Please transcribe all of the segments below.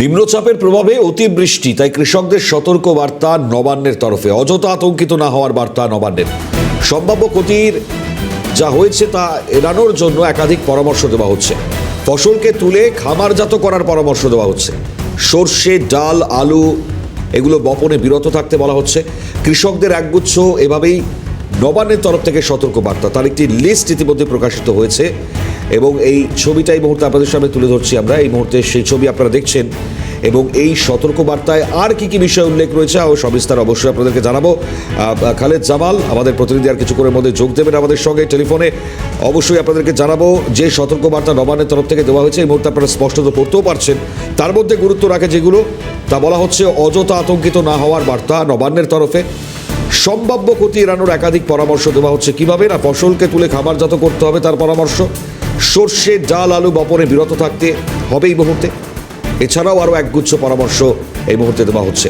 নিম্নচাপের প্রভাবে অতিবৃষ্টি, তাই কৃষকদের সতর্ক বার্তা নবান্নের তরফে। অযথা আতঙ্কিত না হওয়ার বার্তা নবান্নের। সম্ভাব্য ক্ষতির যা হয়েছে তা এড়ানোর জন্য একাধিক পরামর্শ দেওয়া হচ্ছে। ফসলকে তুলে খামারজাত করার পরামর্শ দেওয়া হচ্ছে। সর্ষে, ডাল, আলু এগুলো বপনে বিরত থাকতে বলা হচ্ছে। কৃষকদের একগুচ্ছ এভাবেই নবান্নের তরফ থেকে সতর্ক বার্তা। তার একটি লিস্ট ইতিমধ্যে প্রকাশিত হয়েছে। এবং এই ছবিটা এই মুহূর্তে আপনাদের সামনে তুলে ধরছি আমরা। এই মুহূর্তে সেই ছবি আপনারা দেখছেন এবং এই সতর্ক বার্তায় আর কি কি বিষয় উল্লেখ রয়েছে, ও সবিস্তার অবশ্যই আপনাদেরকে জানাব। খালেদ জামাল, আমাদের প্রতিনিধি আর কিছুক্ষণের মধ্যে যোগ দেবেন আমাদের সঙ্গে টেলিফোনে। অবশ্যই আপনাদেরকে জানাব যে সতর্ক বার্তা নবান্নের তরফ থেকে দেওয়া হয়েছে, এই মুহূর্তে আপনারা স্পষ্টত পড়তেও পারছেন। তার মধ্যে গুরুত্ব রাখে যেগুলো, তা বলা হচ্ছে অযথা আতঙ্কিত না হওয়ার বার্তা নবান্নের তরফে। সম্ভাব্য ক্ষতি এড়ানোর একাধিক পরামর্শ দেওয়া হচ্ছে কীভাবে, না ফসলকে তুলে খাবারজাত করতে হবে তার পরামর্শ। সর্ষে, ডাল, আলু বপনে বিরত থাকতে হবে এই মুহূর্তে। এছাড়াও আরও একগুচ্ছ পরামর্শ এই মুহূর্তে দেওয়া হচ্ছে।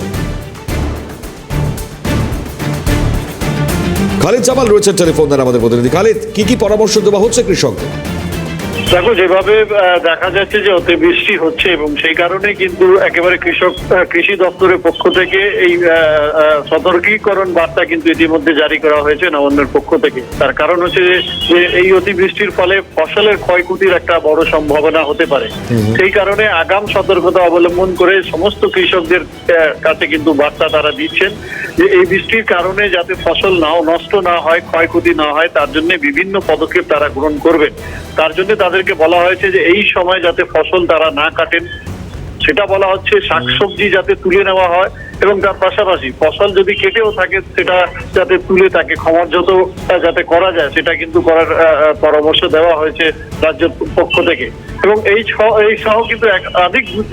খালিদ জামাল রয়েছেন টেলিফোন দ্বারা আমাদের প্রতিনিধি। খালিদ, কি কি পরামর্শ দেওয়া হচ্ছে কৃষকদের? দেখো যেভাবে দেখা যাচ্ছে যে অতিবৃষ্টি হচ্ছে এবং সেই কারণে কিন্তু একেবারে কৃষক কৃষি দপ্তরের পক্ষ থেকে এই সতর্কীকরণ বার্তা কিন্তু ইতিমধ্যে জারি করা হয়েছে নবান্নের পক্ষ থেকে। তার কারণ হচ্ছে যে এই অতিবৃষ্টির ফলে ফসলের ক্ষয়ক্ষতির একটা বড় সম্ভাবনা হতে পারে। সেই কারণে আগাম সতর্কতা অবলম্বন করে সমস্ত কৃষকদের কাছে কিন্তু বার্তা তারা দিচ্ছেন। যে এই বৃষ্টির কারণে যাতে ফসল নাও, নষ্ট না হয়, ক্ষয়ক্ষতি না হয়, তার জন্য বিভিন্ন পদক্ষেপ তারা গ্রহণ করবেন। তার জন্য তাদেরকে বলা হয়েছে যে, এই সময় যাতে ফসল তারা না কাটেন, সেটা বলা হচ্ছে শাকসবজি যাতে তুলে নেওয়া হয় এবং তার পাশাপাশি ফসল যদি কেটেও থাকে, সেটা যাতে তুলে তাকে ক্ষমার্যত যাতে করা যায়, সেটা কিন্তু করার পরামর্শ দেওয়া হয়েছে রাজ্যের পক্ষ থেকে। এবং এই সহ এই সহ কিন্তু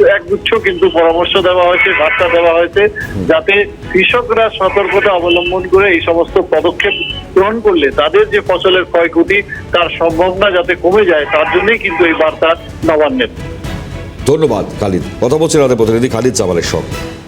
এক গুচ্ছ- কিন্তু পরামর্শ দেওয়া হয়েছে, বার্তা দেওয়া হয়েছে, যাতে কৃষকরা সতর্কতা অবলম্বন করে এই সমস্ত পদক্ষেপ গ্রহণ করলে তাদের যে ফসলের ক্ষয়ক্ষতি তার সম্ভাবনা যাতে কমে যায়, তার জন্যই কিন্তু এই বার্তা নবান্নের ধন্যবাদ, খালিদ। কথা বলছেন আমাদের প্রতিনিধি খালিদ জামালের সঙ্গে।